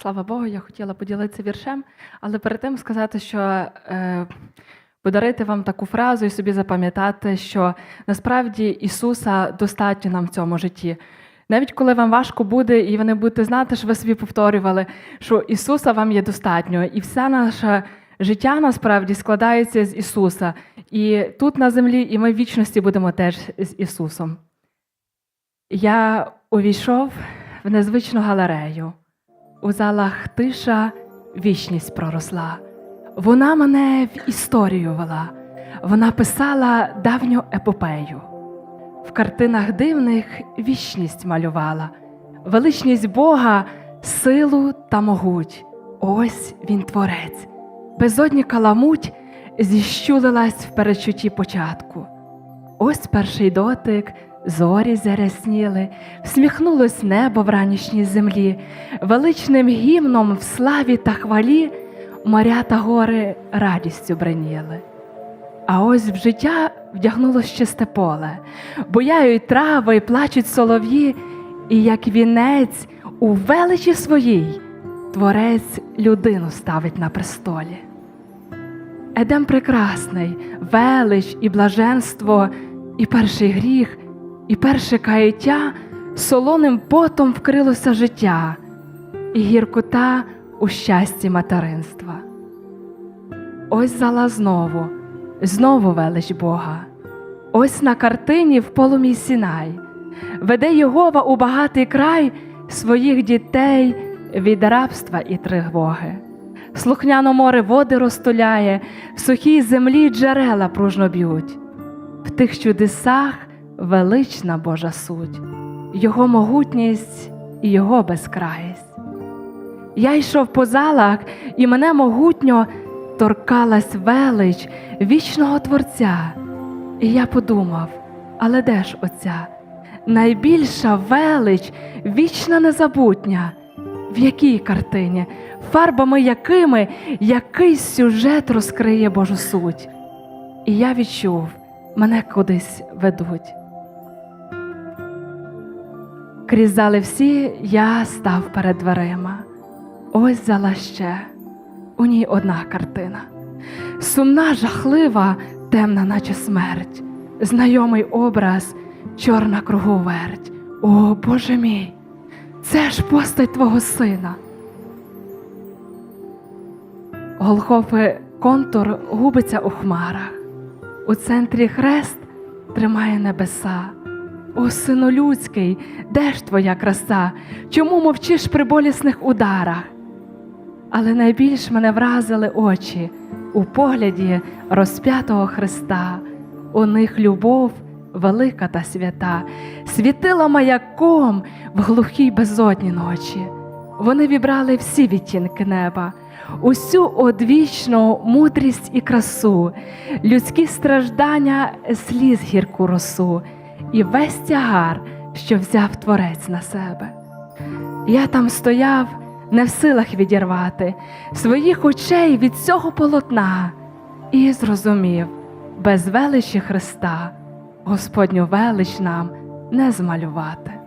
Слава Богу, я хотіла поділитися віршем, але перед тим сказати, що е, подарити вам таку фразу і собі запам'ятати, що насправді Ісуса достатньо нам в цьому житті. Навіть коли вам важко буде, і ви не будете знати, що ви собі повторювали, що Ісуса вам є достатньо, і все наше життя насправді складається з Ісуса. І тут на землі, і ми в вічності будемо теж з Ісусом. Я увійшов в незвичну галерею. У залах тиша вічність проросла. Вона мене в історію вела, вона писала давню епопею. В картинах дивних вічність малювала, величність Бога, силу та могуть. Ось він творець. Безодні каламуть зіщулилась в перечутті початку. Ось перший дотик, зорі зарясніли, всміхнулось небо в ранішній землі, величним гімном в славі та хвалі моря та гори радістю бреніли. А ось в життя вдягнулось чисте поле, бояють трави й плачуть солов'ї, і як вінець у величі своїй творець людину ставить на престолі. Едем прекрасний, велич і блаженство, і перший гріх, і перше каяття солоним потом вкрилося життя, і гіркота у щасті материнства. Ось зала знову, знову велич Бога. Ось на картині в полум'ї Сінай веде Єгова у багатий край своїх дітей від рабства і тривоги. Слухняно море води розтуляє, в сухій землі джерела пружно б'ють. В тих чудесах велична Божа суть, Його могутність і Його безкраїсть. Я йшов по залах, і мене могутньо торкалась велич вічного Творця. І я подумав, але де ж оця? Найбільша велич, вічна незабутня. В якій картині, фарбами якими який сюжет розкриє Божу суть. І я відчув, мене кудись ведуть. Крізь зали всі я став перед дверима. Ось зала ще, у ній одна картина. Сумна, жахлива, темна, наче смерть, знайомий образ, чорна круговерть. О, Боже мій, це ж постать твого сина. Голхофи контур губиться у хмарах. У центрі хрест тримає небеса. О, сину людський, де ж твоя краса? Чому мовчиш при болісних ударах? Але найбільш мене вразили очі у погляді розп'ятого Христа, у них любов велика та свята, світила маяком в глухій безодні ночі. Вони вібрали всі відтінки неба, усю одвічну мудрість і красу, людські страждання, сліз гірку росу, і весь тягар, що взяв творець на себе. Я там стояв, не в силах відірвати своїх очей від цього полотна, і зрозумів, без величі Христа Господню велич нам не змалювати.